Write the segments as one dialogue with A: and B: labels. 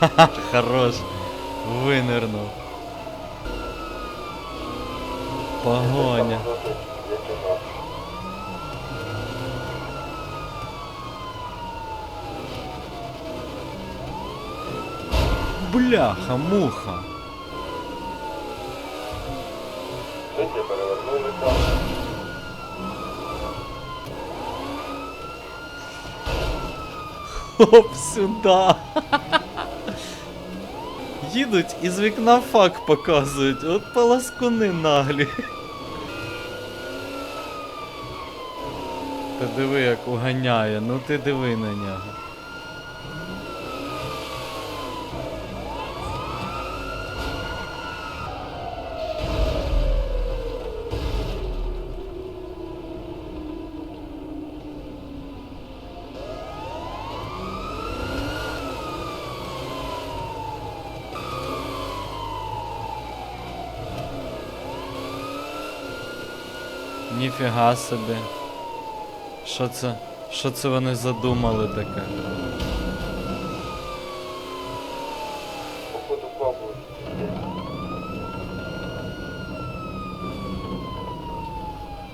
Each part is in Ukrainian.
A: Ха-ха, хорош. Вынырнул. Погоня. Бляха, муха.
B: Сьогодні перевернули камеру.
A: Хоп, сюда. Їдуть і з вікна фак показують. От полоскуни наглі. Та диви, як уганяє, ну ти диви на нього. Ніфіга собі. Що це? Що це вони задумали таке?
B: Походу пробують.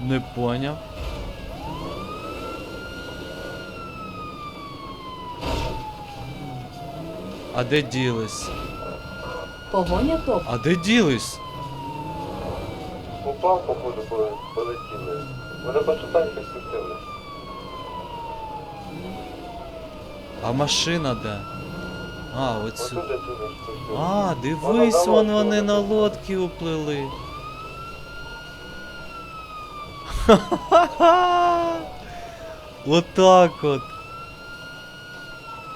A: Не поняв. А де ділись?
C: Погоня топ.
A: А де ділись?
B: Упав, походу, поле- полетіли. Вони бачу танки спустили.
A: А машина де? А, оцю. А, дивись,
B: Вона на
A: вон
B: лодці
A: вони на
B: вона.
A: лодці уплили. Ха-ха-ха! Отак от.